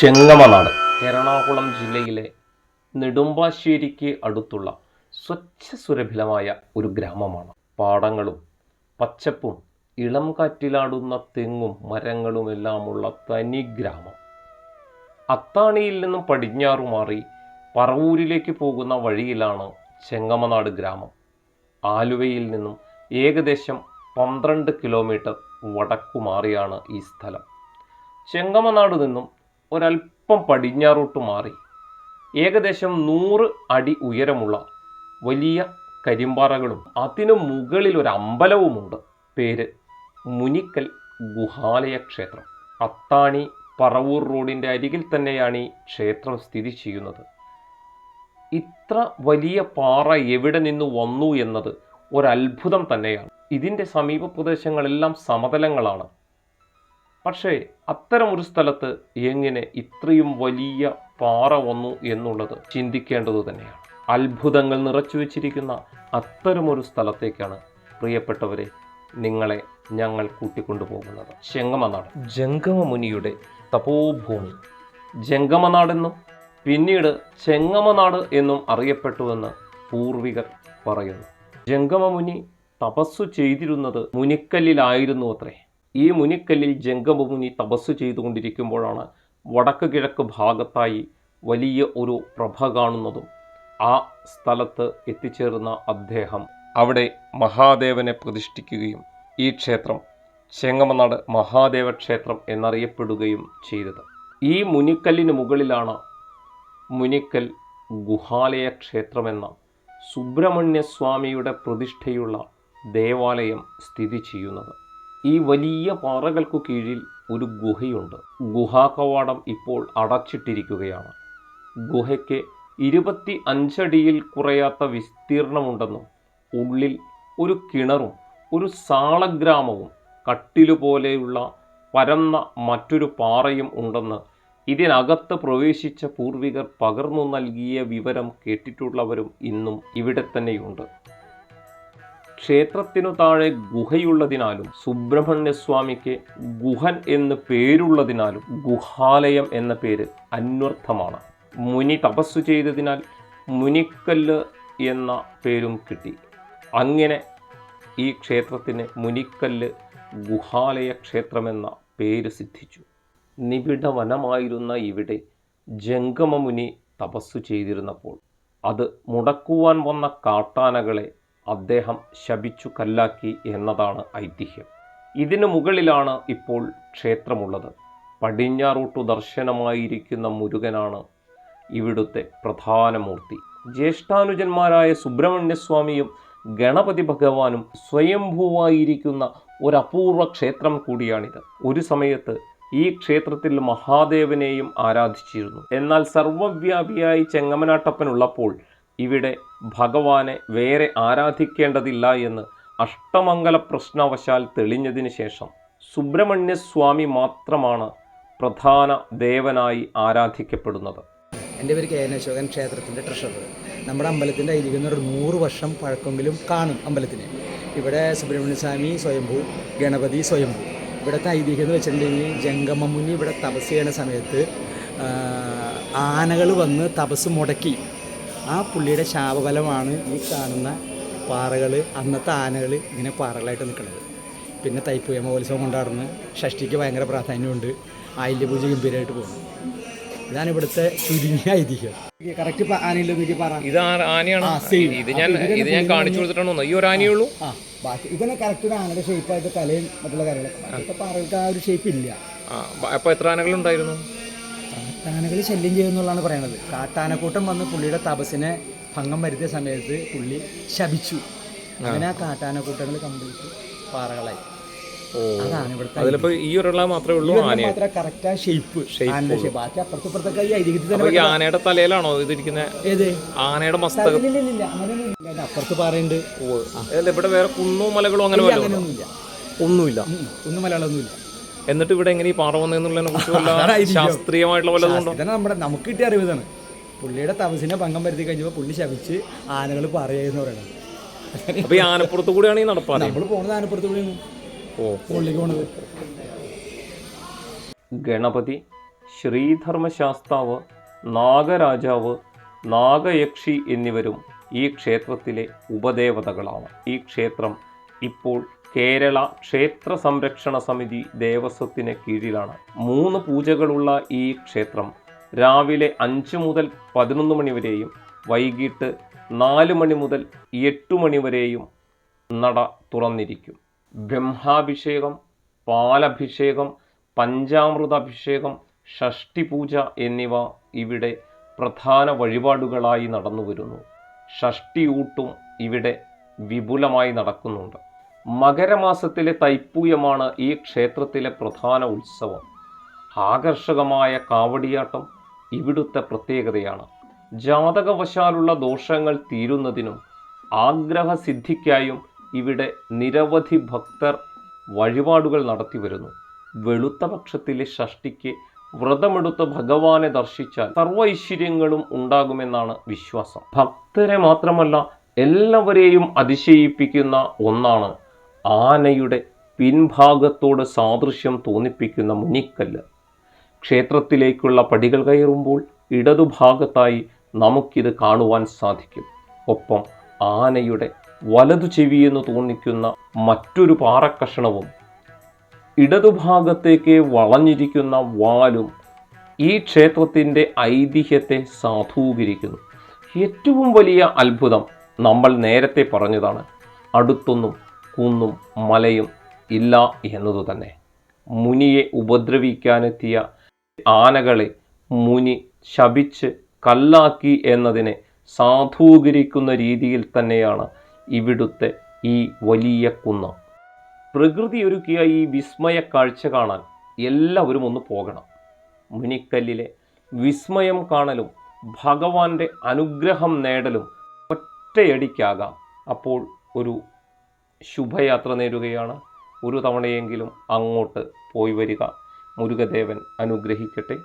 ചെങ്ങമനാട് എറണാകുളം ജില്ലയിലെ നെടുമ്പാശ്ശേരിക്ക് അടുത്തുള്ള സ്വച്ഛ സുരഭിലമായ ഒരു ഗ്രാമമാണ്. പാടങ്ങളും പച്ചപ്പും ഇളം കാറ്റിലാടുന്ന തെങ്ങും മരങ്ങളുമെല്ലാമുള്ള തനി ഗ്രാമം. അത്താണിയിൽ നിന്നും പടിഞ്ഞാറു മാറി പറവൂരിലേക്ക് പോകുന്ന വഴിയിലാണ് ചെങ്ങമനാട് ഗ്രാമം. ആലുവയിൽ നിന്നും ഏകദേശം പന്ത്രണ്ട് കിലോമീറ്റർ വടക്കു മാറിയാണ് ഈ സ്ഥലം. ചെങ്ങമനാട് നിന്നും ഒരല്പം പടിഞ്ഞാറോട്ട് മാറി. ഏകദേശം നൂറ് അടി ഉയരമുള്ള വലിയ കരിമ്പാറകളും അതിനു മുകളിൽ ഒരു അമ്പലവുമുണ്ട്. പേര് മുനിക്കൽ ഗുഹാലയ ക്ഷേത്രം അത്താണി പറവൂർ റോഡിന്റെ അരികിൽ തന്നെയാണ് ഈ ക്ഷേത്രം സ്ഥിതി ചെയ്യുന്നത്. ഇത്ര വലിയ പാറ എവിടെ നിന്ന് വന്നു എന്നത് ഒരത്ഭുതം തന്നെയാണ്. ഇതിന്റെ സമീപ പ്രദേശങ്ങളെല്ലാം സമതലങ്ങളാണ്. പക്ഷേ അത്തരമൊരു സ്ഥലത്ത് എങ്ങനെ ഇത്രയും വലിയ പാറ വന്നു എന്നുള്ളത് ചിന്തിക്കേണ്ടത് തന്നെയാണ്. അത്ഭുതങ്ങൾ നിറച്ചു വച്ചിരിക്കുന്ന അത്തരമൊരു സ്ഥലത്തേക്കാണ് പ്രിയപ്പെട്ടവരെ നിങ്ങളെ ഞങ്ങൾ കൂട്ടിക്കൊണ്ടുപോകുന്നത്. ജംഗമ ജംഗമമുനിയുടെ തപോഭൂമി. ജംഗമനാടെന്നും പിന്നീട് ചെങ്ങമനാട് എന്നും അറിയപ്പെട്ടുവെന്ന് പൂർവികർ പറയുന്നു. ജംഗമമുനി തപസ്സു ചെയ്തിരുന്നത് മുനിക്കല്ലിലായിരുന്നു അത്രേ. ഈ മുനിക്കല്ലിൽ ജംഗമമുനി തപസ് ചെയ്തുകൊണ്ടിരിക്കുമ്പോഴാണ് വടക്ക് കിഴക്ക് ഭാഗത്തായി വലിയ ഒരു പ്രഭ കാണുന്നതും ആ സ്ഥലത്ത് എത്തിച്ചേർന്ന അദ്ദേഹം അവിടെ മഹാദേവനെ പ്രതിഷ്ഠിക്കുകയും ഈ ക്ഷേത്രം ചെങ്ങമനാട് മഹാദേവ ക്ഷേത്രം എന്നറിയപ്പെടുകയും ചെയ്തത്. ഈ മുനിക്കല്ലിന് മുകളിലാണ് മുനിക്കൽ ഗുഹാലയ ക്ഷേത്രമെന്ന സുബ്രഹ്മണ്യ സ്വാമിയുടെ പ്രതിഷ്ഠയുള്ള ദേവാലയം സ്ഥിതി ചെയ്യുന്നത്. ഈ വലിയ പാറകൾക്കു കീഴിൽ ഒരു ഗുഹയുണ്ട്. ഗുഹാകവാടം ഇപ്പോൾ അടച്ചിട്ടിരിക്കുകയാണ്. ഗുഹയ്ക്ക് ഇരുപത്തി അഞ്ചടിയിൽ കുറയാത്ത വിസ്തീർണമുണ്ടെന്നും ഉള്ളിൽ ഒരു കിണറും ഒരു സാളഗ്രാമവും കട്ടിലുപോലെയുള്ള പരന്ന മറ്റൊരു പാറയും ഉണ്ടെന്ന് ഇതിനകത്ത് പ്രവേശിച്ച പൂർവികർ പകർന്നു നൽകിയ വിവരം കേട്ടിട്ടുള്ളവരും ഇന്നും ഇവിടെ തന്നെയുണ്ട് ക്ഷേത്രത്തിനു താഴെ ഗുഹയുള്ളതിനാലും സുബ്രഹ്മണ്യസ്വാമിക്ക് ഗുഹൻ എന്ന് പേരുള്ളതിനാലും ഗുഹാലയം എന്ന പേര് അന്വർത്ഥമാണ്. മുനി തപസ്സു ചെയ്തതിനാൽ മുനിക്കല്ല് എന്ന പേരും കിട്ടി. അങ്ങനെ ഈ ക്ഷേത്രത്തിന് മുനിക്കല്ല് ഗുഹാലയ ക്ഷേത്രമെന്ന പേര് സിദ്ധിച്ചു. നിബിഡ വനമായിരുന്ന ഇവിടെ ജംഗമമുനി തപസ്സു ചെയ്തിരുന്നപ്പോൾ അത് മുടക്കുവാൻ വന്ന കാട്ടാനകളെ അദ്ദേഹം ശപിച്ചു കല്ലാക്കി എന്നതാണ് ഐതിഹ്യം. ഇതിനു മുകളിലാണ് ഇപ്പോൾ ക്ഷേത്രമുള്ളത്. പടിഞ്ഞാറോട്ടു ദർശനമായിരിക്കുന്ന മുരുകനാണ് ഇവിടുത്തെ പ്രധാന മൂർത്തി. ജ്യേഷ്ഠാനുജന്മാരായ സുബ്രഹ്മണ്യസ്വാമിയും ഗണപതി ഭഗവാനും സ്വയംഭൂവായിരിക്കുന്ന ഒരു അപൂർവ ക്ഷേത്രം കൂടിയാണിത്. ഒരു സമയത്ത് ഈ ക്ഷേത്രത്തിൽ മഹാദേവനെയും ആരാധിച്ചിരുന്നു. എന്നാൽ സർവവ്യാപിയായി ചെങ്ങമനാട്ടപ്പനുള്ളപ്പോൾ ഇവിടെ ഭഗവാനെ വേറെ ആരാധിക്കേണ്ടതില്ല എന്ന് അഷ്ടമംഗല പ്രശ്നവശാൽ തെളിഞ്ഞതിന് ശേഷം സുബ്രഹ്മണ്യസ്വാമി മാത്രമാണ് പ്രധാന ദേവനായി ആരാധിക്കപ്പെടുന്നത്. എന്റെ പേര് കെ എൻ അശോകൻ ക്ഷേത്രത്തിന്റെ ട്രഷറർ. നമ്മുടെ അമ്പലത്തിന്റെ ഐതിഹ്യം ഒരു നൂറ് വർഷം പഴക്കമെങ്കിലും കാണും അമ്പലത്തിന്. ഇവിടെ സുബ്രഹ്മണ്യസ്വാമി സ്വയംഭൂ ഗണപതി സ്വയംഭൂ. ഇവിടുത്തെ ഐതിഹ്യം എന്ന് വെച്ചിട്ടുണ്ടെങ്കിൽ ജംഗമമുനി ഇവിടെ തപസ് ചെയ്യണ സമയത്ത് ആനകൾ വന്ന് തപസ് മുടക്കി ആ പുള്ളിയുടെ ശാപഫലമാണ് ഈ കാണുന്ന പാറകൾ അന്നത്തെ ആനകൾ ഇങ്ങനെ പാറകളായിട്ട് നിൽക്കുന്നത്. പിന്നെ തൈപ്പൂയ മഹോത്സവം കൊണ്ടാടുന്നു. ഷഷ്ടിക്ക് ഭയങ്കര പ്രാധാന്യമുണ്ട്. ആയില്യപൂജ ഗംഭീരമായിട്ട് പോകുന്നു. ഇതാണ് ഇവിടുത്തെ ചുരുങ്ങിയ ഐതിഹ്യം. കറക്റ്റ് ആനയില്ല ഇത് ആനയാണ്. ഞാൻ ഇത് ഞാൻ കാണിച്ചു കൊടുത്തിട്ടാണോ ഈ ഒരു ഉള്ളൂ? ആ ബാക്കി ഇതിനെ കറക്റ്റ് ഒരു ആനയുടെ ഷേപ്പായിട്ട് തലയും മറ്റുള്ള കാര്യങ്ങളൊക്കെ. പാറകൾക്ക് ആ ഒരു ഷേപ്പ് ഇല്ല. അപ്പോൾ എത്ര ആനകളുണ്ടായിരുന്നു? കാട്ടാനകൾ ശല്യം ചെയ്യുന്നുള്ളതാണ് പറയുന്നത് കാട്ടാനക്കൂട്ടം വന്ന് പുള്ളിയുടെ തപസ്സിനെ ഭംഗം വരുത്തിയ സമയത്ത് പുള്ളി ശപിച്ചു. അങ്ങനെ ആ കാട്ടാനക്കൂട്ടങ്ങൾ കംപ്ലീറ്റ് പാറകളായി. അതിലിപ്പോ ഈ മാത്രമേ ഉള്ളൂ ആന കറക്റ്റ് ഷേപ്പ് ആനയുടെ ഷേപ്പ് ബാക്കി അപ്പുറത്തപ്പുറത്തൊക്കെ ഈ ഐതിഹ്യത്തിൽ തന്നെ ആനയുടെ തലയിലാണോ ആനയുടെ മസ്തകം. അപ്പുറത്ത് പാറയുണ്ട്. ഇവിടെ വേറെ കുന്നോ മലകളോ അങ്ങനെ ഒന്നുമില്ല ഒന്നുമില്ല. ഉം, ഒന്നും മലയാളമൊന്നുമില്ല എന്നിട്ട് ഇവിടെ എങ്ങനെ ഈ പാറ വന്നതെന്നുള്ളതിനെ കുറിച്ച് വല്ല ശാസ്ത്രീയമായിട്ടുള്ള വല്ലതും ഉണ്ടോ ഇതാണ് നമ്മുടെ നമുക്ക് കിട്ടിയ അറിവ് ഇതാണ്. പുള്ളിയുടെ തപസിനെ ഭംഗം വരുത്തി കഴിഞ്ഞപ്പോൾ പുള്ളി ശവിച്ച് ആനകൾ പറയുന്ന പറയണം. അപ്പൊ ഈ ആനപ്പുറത്ത് കൂടെയാണ് ഈ നടപ്പാത? നമ്മൾ പോണത് ആനപ്പുറത്ത് കൂടിയാണ്. ഓ. പോണത്. ഗണപതി ശ്രീധർമ്മശാസ്താവ് നാഗരാജാവ് നാഗയക്ഷി എന്നിവരും ഈ ക്ഷേത്രത്തിലെ ഉപദേവതകളാണ്. ഈ ക്ഷേത്രം ഇപ്പോൾ കേരള ക്ഷേത്ര സംരക്ഷണ സമിതി ദേവസ്വത്തിന് കീഴിലാണ്. മൂന്ന് പൂജകളുള്ള ഈ ക്ഷേത്രം രാവിലെ അഞ്ച് മുതൽ പതിനൊന്ന് മണിവരെയും വൈകിട്ട് നാല് മണി മുതൽ എട്ട് മണിവരെയും നട തുറന്നിരിക്കും. ബ്രഹ്മാഭിഷേകം പാലഭിഷേകം പഞ്ചാമൃതാഭിഷേകം ഷഷ്ടിപൂജ എന്നിവ ഇവിടെ പ്രധാന വഴിപാടുകളായി നടന്നു വരുന്നു ഷഷ്ടിയൂട്ടും ഇവിടെ വിപുലമായി നടക്കുന്നുണ്ട്. മകരമാസത്തിലെ തൈപ്പൂയമാണ് ഈ ക്ഷേത്രത്തിലെ പ്രധാന ഉത്സവം. ആകർഷകമായ കാവടിയാട്ടം ഇവിടുത്തെ പ്രത്യേകതയാണ്. ജാതകവശാലുള്ള ദോഷങ്ങൾ തീരുന്നതിനും ആഗ്രഹസിദ്ധിക്കായും ഇവിടെ നിരവധി ഭക്തർ വഴിപാടുകൾ നടത്തി വരുന്നു വെളുത്ത പക്ഷത്തിലെ ഷഷ്ടിക്ക് വ്രതമെടുത്ത് ഭഗവാനെ ദർശിച്ചാൽ സർവ ഐശ്വര്യങ്ങളും ഉണ്ടാകുമെന്നാണ് വിശ്വാസം. ഭക്തരെ മാത്രമല്ല എല്ലാവരെയും അതിശയിപ്പിക്കുന്ന ഒന്നാണ് ആനയുടെ പിൻഭാഗത്തോട് സാദൃശ്യം തോന്നിപ്പിക്കുന്ന മുനിക്കല്ല്. ക്ഷേത്രത്തിലേക്കുള്ള പടികൾ കയറുമ്പോൾ ഇടതുഭാഗത്തായി നമുക്കിത് കാണുവാൻ സാധിക്കും. ഒപ്പം ആനയുടെ വലതു ചെവിയെന്ന് തോന്നിക്കുന്ന മറ്റൊരു പാറക്കഷണവും ഇടതുഭാഗത്തേക്ക് വളഞ്ഞിരിക്കുന്ന വാലും ഈ ക്ഷേത്രത്തിന്റെ ഐതിഹ്യത്തെ സാധൂകരിക്കുന്നു. ഏറ്റവും വലിയ അത്ഭുതം നമ്മൾ നേരത്തെ പറഞ്ഞതാണ്. അടുത്തൊന്നും കുന്നും മലയും ഇല്ല എന്നതു തന്നെ. മുനിയെ ഉപദ്രവിക്കാനെത്തിയ ആനകളെ മുനി ശപിച്ച് കല്ലാക്കി എന്നതിനെ സാധൂകരിക്കുന്ന രീതിയിൽ തന്നെയാണ് ഇവിടുത്തെ ഈ വലിയ കുന്ന്. പ്രകൃതി ഒരുക്കിയ ഈ വിസ്മയ കാഴ്ച കാണാൻ എല്ലാവരും ഒന്ന് പോകണം. മുനിക്കല്ലിലെ വിസ്മയം കാണലും ഭഗവാന്റെ അനുഗ്രഹം നേടലും ഒറ്റയടിക്കാകാം. അപ്പോൾ ഒരു ശുഭയാത്ര നേരുകയാണ്. ഒരു തവണയെങ്കിലും അങ്ങോട്ട് പോയി വരിക. മുരുകദേവൻ അനുഗ്രഹിക്കട്ടെ.